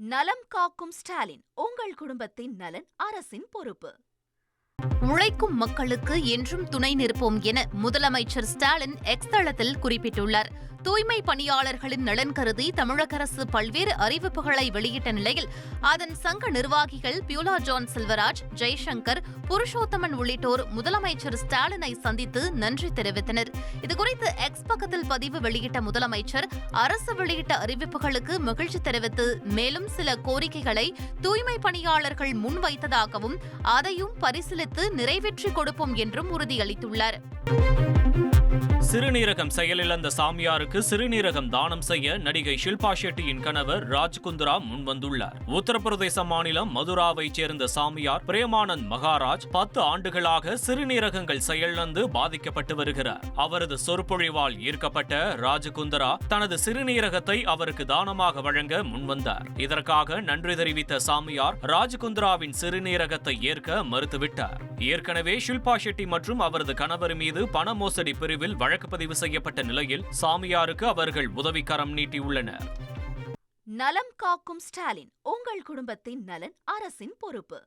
நலம் காக்கும் ஸ்டாலின் உங்கள் குடும்பத்தின் நலன் அரசின் பொறுப்பு. உழைக்கும் மக்களுக்கு என்றும் துணை நிற்போம் என முதலமைச்சர் ஸ்டாலின் எக்ஸ் தளத்தில் குறிப்பிட்டுள்ளார். தூய்மை பணியாளர்களின் நலன் கருதி தமிழக அரசு பல்வேறு அறிவிப்புகளை வெளியிட்ட நிலையில் அதன் சங்க நிர்வாகிகள் பியூலா ஜான் செல்வராஜ் ஜெய்சங்கர் புருஷோத்தமன் உள்ளிட்டோர் முதலமைச்சர் ஸ்டாலினை சந்தித்து நன்றி தெரிவித்தனர். இதுகுறித்து எக்ஸ் பக்கத்தில் பதிவு வெளியிட்ட முதலமைச்சர் அரசு வெளியிட்ட அறிவிப்புகளுக்கு மகிழ்ச்சி தெரிவித்து மேலும் சில கோரிக்கைகளை தூய்மை பணியாளர்கள் முன்வைத்ததாகவும் அதையும் பரிசீலித்து நிறைவேற்றி கொடுப்போம் என்றும் உறுதியளித்துள்ளார். சிறுநீரகம் செயலிழந்த சாமியாருக்கு சிறுநீரகம் தானம் செய்ய நடிகை ஷில்பா ஷெட்டியின் கணவர் ராஜ்குந்துரா முன்வந்துள்ளார். உத்தரப்பிரதேச மாநிலம் மதுராவைச் சேர்ந்த சாமியார் பிரேமானந்த் மகாராஜ் பத்து ஆண்டுகளாக சிறுநீரகங்கள் செயலிழந்து பாதிக்கப்பட்டு வருகிறார். அவரது சொற்பொழிவால் ஈர்க்கப்பட்ட ராஜகுந்தரா தனது சிறுநீரகத்தை அவருக்கு தானமாக வழங்க முன்வந்தார். இதற்காக நன்றி தெரிவித்த சாமியார் ராஜகுந்தராவின் சிறுநீரகத்தை ஏற்க மறுத்துவிட்டார். ஏற்கனவே ஷில்பா ஷெட்டி மற்றும் அவரது கணவர் மீது பண மோசடி பிரிவில் வழக்கு பதிவு செய்யப்பட்ட நிலையில் சாமியாருக்கு அவர்கள் உதவிக்கரம் நீட்டியுள்ளனர். நலம் காக்கும் ஸ்டாலின் உங்கள் குடும்பத்தின் நலன் அரசின் பொறுப்பு.